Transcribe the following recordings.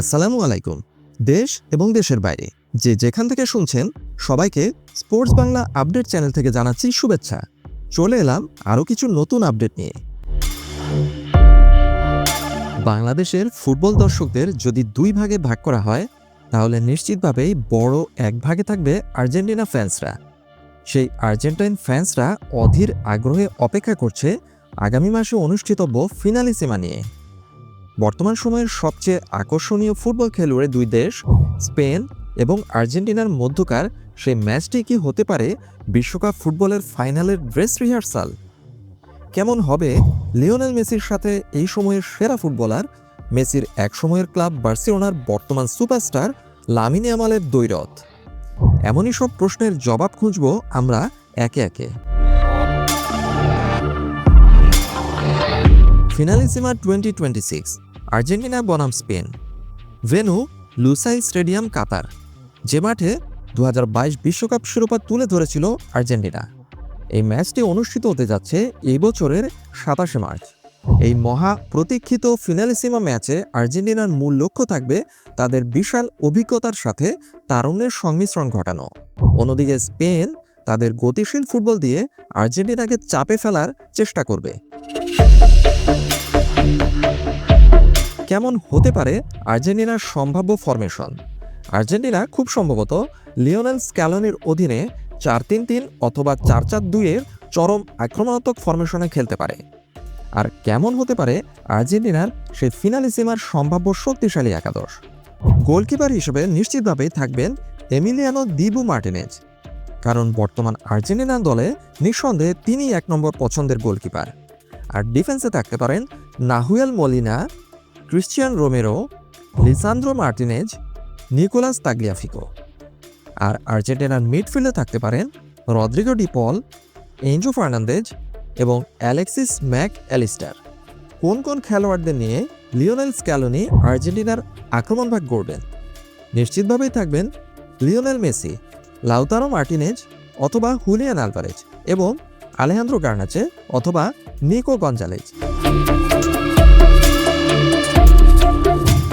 আসসালামু আলাইকুম। দেশ এবং দেশের বাইরে যে যেখান থেকে শুনছেন, সবাইকে স্পোর্টস বাংলা আপডেট চ্যানেল থেকে জানাচ্ছি শুভেচ্ছা। চলে এলাম আরও কিছু নতুন আপডেট নিয়ে। বাংলাদেশের ফুটবল দর্শকদের যদি দুই ভাগে ভাগ করা হয়, তাহলে নিশ্চিতভাবেই বড় এক ভাগে থাকবে আর্জেন্টিনা ফ্যান্সরা। সেই আর্জেন্টাইন ফ্যান্সরা অধীর আগ্রহে অপেক্ষা করছে আগামী মাসে অনুষ্ঠিতব্য ফিনালিসিমা নিয়ে। বর্তমান সময়ের সবচেয়ে আকর্ষণীয় ফুটবল খেলুড়ে দুই দেশ, স্পেন এবং আর্জেন্টিনার মধ্যকার সেই ম্যাচটি কি হতে পারে বিশ্বকাপ ফুটবলের ফাইনালের ড্রেস রিহার্সাল? কেমন হবে লিওনেল মেসির সাথে এই সময়ের সেরা ফুটবলার, মেসির এক সময়ের ক্লাব বার্সেলোনার বর্তমান সুপারস্টার লামিনে আমালের দৈরথ এমনই সব প্রশ্নের জবাব খুঁজব আমরা একে একে। Finalissima twenty twenty six Argentina বনাম Spain. Venue Lusail stadium, Qatar. যে মাঠে দু বিশ্বকাপ শিরোপা তুলে ধরেছিল আর্জেন্টিনা। এই ম্যাচটি অনুষ্ঠিত হতে যাচ্ছে এই বছরের সাতাশে মার্চ। এই মহা প্রতীক্ষিত ফিনালিসিমা ম্যাচে আর্জেন্টিনার মূল লক্ষ্য থাকবে তাদের বিশাল অভিজ্ঞতার সাথে তারুণ্যের সংমিশ্রণ ঘটানো। অন্যদিকে স্পেন তাদের গতিশীল ফুটবল দিয়ে আর্জেন্টিনাকে চাপে ফেলার চেষ্টা করবে। কেমন হতে পারে আর্জেন্টিনার সম্ভাব্য ফরমেশন আর্জেন্টিনা খুব সম্ভবত লিওনেল স্ক্যালনির অধীনে চার তিন তিন অথবা চার চার দুইয়ের চরম আক্রমণাত্মক ফরমেশনে খেলতে পারে। আর কেমন হতে পারে আর্জেন্টিনার সেই ফিনালিসিমার সম্ভাব্য শক্তিশালী একাদশ? গোলকিপার হিসেবে নিশ্চিতভাবেই থাকবেন এমিলিয়ানো দিবু মার্টিনেজ। কারণ বর্তমান আর্জেন্টিনা দলে নিঃসন্দেহে তিনি এক নম্বর পছন্দের গোলকিপার। আর ডিফেন্সে থাকতে পারেন Nahuel Molina Cristian Romero, Lisandro Martinez, Nicolas Tagliafico. আর আর্জেন্টিনার মিডফিল্ডে থাকতে পারেন Rodrigo De Paul Enzo Fernandez এবং অ্যালেক্সিস ম্যাক অ্যালিস্টার কোন কোন খেলোয়াড়দের নিয়ে লিওনেল স্ক্যালোনি আর্জেন্টিনার আক্রমণ ভাগ গড়বেন? নিশ্চিতভাবেই থাকবেন লিওনেল মেসি, লাউতারো মার্টিনেজ অথবা হুলিয়ান আলভারেজ এবং আলেহান্দ্রো গার্নাচে অথবা নিকো গঞ্জালেজ।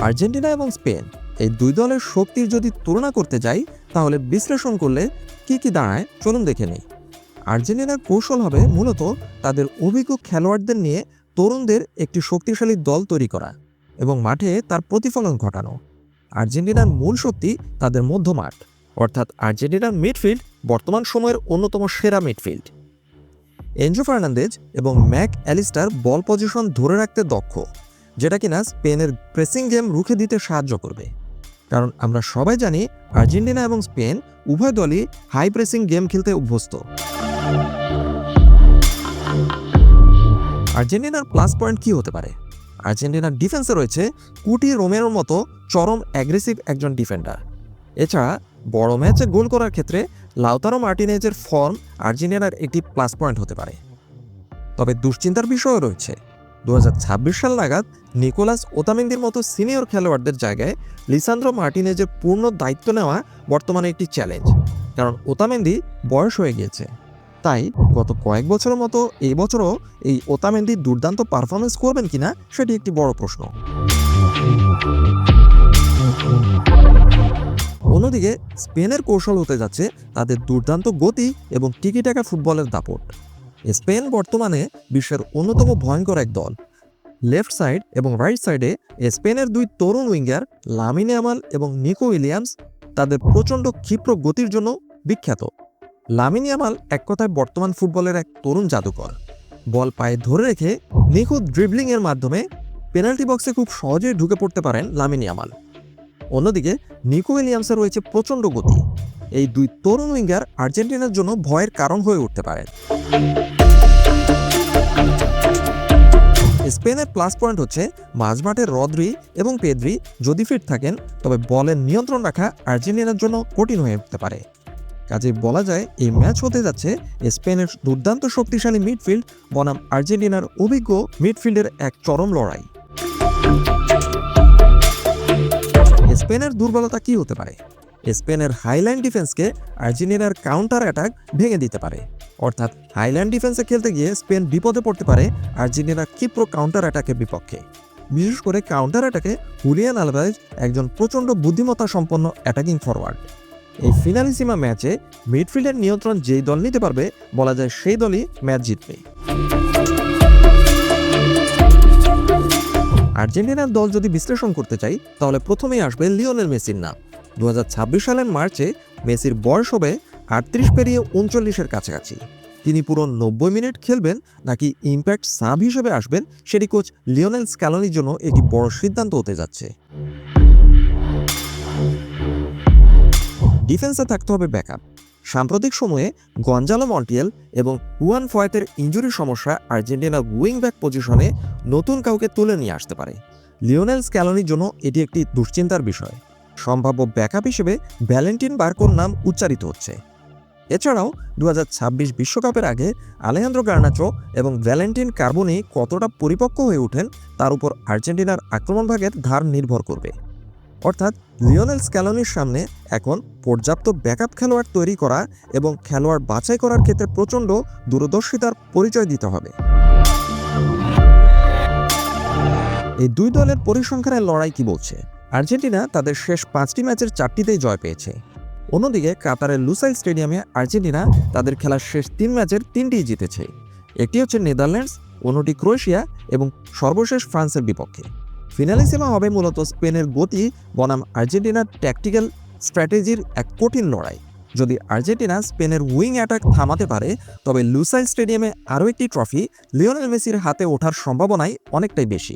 আর্জেন্টিনা এবং স্পেন এই দুই দলের শক্তির যদি তুলনা করতে যাই, তাহলে বিশ্লেষণ করলে কি কি দাঁড়ায় চলুন দেখে নেই। আর্জেন্টিনার কৌশল হবে মূলত তাদের অভিজ্ঞ খেলোয়াড়দের নিয়ে তরুণদের একটি শক্তিশালী দল তৈরি করা এবং মাঠে তার প্রতিফলন ঘটানো। আর্জেন্টিনার মূল শক্তি তাদের মধ্যমাঠ, অর্থাৎ আর্জেন্টিনার মিডফিল্ড বর্তমান সময়ের অন্যতম সেরা মিডফিল্ড। এনজো ফার্নান্দেজ এবং ম্যাক অ্যালিস্টার বল পজিশন ধরে রাখতে দক্ষ। যেটা কিনা স্পেনের প্রেসিং গেম রুখে দিতে সাহায্য করবে। কারণ আমরা সবাই জানি আর্জেন্টিনা এবং স্পেন উভয় দলই হাই প্রেসিং গেম খেলতে অভ্যস্ত। আর্জেন্টিনার প্লাস পয়েন্ট কি হতে পারে? আর্জেন্টিনার ডিফেন্সে রয়েছে কুটি রোমেরোর মতো চরম অ্যাগ্রেসিভ একজন ডিফেন্ডার এছাড়া বড় ম্যাচে গোল করার ক্ষেত্রে লাউতারো মার্টিনেজের ফর্ম আর্জেন্টিনার একটি প্লাস পয়েন্ট হতে পারে। তবে দুশ্চিন্তার বিষয়ও রয়েছে। দু হাজার ছাব্বিশ সাল নাগাদ নিকোলাস ওতামেন্দির মতো সিনিয়র খেলোয়াড়দের জায়গায় লিসান্দ্রো মার্টিনেজের পূর্ণ দায়িত্ব নেওয়া বর্তমানে একটি চ্যালেঞ্জ, কারণ ওতামেন্দি বয়স হয়ে গিয়েছে। তাই গত কয়েক বছরের মতো এই বছরও এই ওতামেন্দি দুর্দান্ত পারফরমেন্স করবেন কিনা সেটি একটি বড় প্রশ্ন। অন্যদিকে স্পেনের কৌশল হতে যাচ্ছে তাদের দুর্দান্ত গতি এবং টিকিটাকা ফুটবলের দাপট। স্পেন বর্তমানে বিশ্বের অন্যতম ভয়ঙ্কর এক দল। লেফট সাইড এবং রাইট সাইডে স্পেনের দুই তরুণ উইঙ্গার লামিনে আমাল এবং নিকো উইলিয়ামস তাদের প্রচণ্ড ক্ষিপ্র গতির জন্য বিখ্যাত। লামিনে আমাল এক কথায় বর্তমান ফুটবলের এক তরুণ জাদুকর। বল পায়ে ধরে রেখে নিখুঁত ড্রিবলিংয়ের মাধ্যমে পেনাল্টি বক্সে খুব সহজেই ঢুকে পড়তে পারেন লামিনী আমাল অন্যদিকে নিকো উইলিয়ামসের রয়েছে প্রচণ্ড গতি। এই দুই তরুণ উইঙ্গার আর্জেন্টিনার জন্য ভয়ের কারণ হয়ে উঠতে পারেন স্পেনের প্লাস পয়েন্ট হচ্ছে মাঝমাঠে রদ্রি এবং পেদ্রি যদি ফিট থাকেন, তবে বলের নিয়ন্ত্রণ রাখা আর্জেন্টিনার জন্য কঠিন হয়ে উঠতে পারে। কাজে বলা যায়, এই ম্যাচ হতে যাচ্ছে স্পেনের দুর্দান্ত শক্তিশালী মিডফিল্ড বনাম আর্জেন্টিনার অভিজ্ঞ মিডফিল্ডের এক চরম লড়াই। স্পেনের দুর্বলতা কি হতে পারে? স্পেনের হাইল্যান্ড ডিফেন্সকে আর্জেন্টিনার কাউন্টার অ্যাটাক ভেঙে দিতে পারে। অর্থাৎ হাইল্যান্ড ডিফেন্সে খেলতে গিয়ে স্পেন বিপদে পড়তে পারে আর্জেন্টিনার ক্ষিপ্র কাউন্টার অ্যাটাকের বিপক্ষে। বিশেষ করে কাউন্টার অ্যাটাকে হুলিয়ান আলভারেজ একজন প্রচণ্ড বুদ্ধিমত্তা সম্পন্ন অ্যাটাকিং ফরওয়ার্ড। এই ফিনালিসিমা ম্যাচে মিডফিল্ডের নিয়ন্ত্রণ যেই দল নিতে পারবে, বলা যায় সেই দলই ম্যাচ জিতবে। আর্জেন্টিনার দল যদি বিশ্লেষণ করতে চাই, তাহলে প্রথমেই আসবে লিওনেল মেসির নাম। দু হাজার ছাব্বিশ সালের মার্চে মেসির বয়স হবে আটত্রিশ পেরিয়ে উনচল্লিশের কাছাকাছি। তিনি পুরো নব্বই মিনিট খেলবেন নাকি ইম্প্যাক্ট সাব হিসেবে আসবেন সেটি কোচ লিওনেল স্ক্যালনির জন্য একটি বড় সিদ্ধান্ত হতে যাচ্ছে। ডিফেন্সে থাকতে হবে ব্যাকআপ। সাম্প্রতিক সময়ে গঞ্জালো মন্টিয়েল এবং হুয়ান ফয়েতের ইঞ্জুরির সমস্যা আর্জেন্টিনার উইং ব্যাক পজিশনে নতুন কাউকে তুলে নিয়ে আসতে পারে। লিওনেল স্ক্যালনির জন্য এটি একটি দুশ্চিন্তার বিষয়। সম্ভাব্য ব্যাকআপ হিসেবে ভ্যালেন্টিন বার্কোর নাম উচ্চারিত হচ্ছে। এছাড়াও দু বিশ্বকাপের আগে আলেহান্দ্রো গার্নাচো এবং ভ্যালেন্টিন কার্বনি কতটা পরিপক্ক হয়ে ওঠেন, তার উপর আর্জেন্টিনার আক্রমণ ভাগের ধার নির্ভর করবে। অর্থাৎ, লিওনেল স্ক্যালনির সামনে এখন পর্যাপ্ত ব্যাকআপ খেলোয়াড় তৈরি করা এবং খেলোয়াড় বাছাই করার ক্ষেত্রে প্রচণ্ড দূরদর্শিতার পরিচয় দিতে হবে। এই দুই দলের পরিসংখ্যানের লড়াই কি বলছে? আর্জেন্টিনা তাদের শেষ পাঁচটি ম্যাচের চারটিতেই জয় পেয়েছে। অন্যদিকে কাতারের লুসাইল স্টেডিয়ামে আর্জেন্টিনা তাদের খেলার শেষ তিন ম্যাচের তিনটিই জিতেছে। একটি হচ্ছে নেদারল্যান্ডস, অন্যটি ক্রোয়েশিয়া এবং সর্বশেষ ফ্রান্সের বিপক্ষে। ফিনালিসিমা হবে মূলত স্পেনের গতি, বনাম আর্জেন্টিনার ট্যাকটিক্যাল স্ট্র্যাটেজির এক কঠিন লড়াই। যদি আর্জেন্টিনা স্পেনের উইং অ্যাটাক থামাতে পারে, তবে লুসাইল স্টেডিয়ামে আরও একটি ট্রফি লিওনেল মেসির হাতে ওঠার সম্ভাবনাই অনেকটাই বেশি।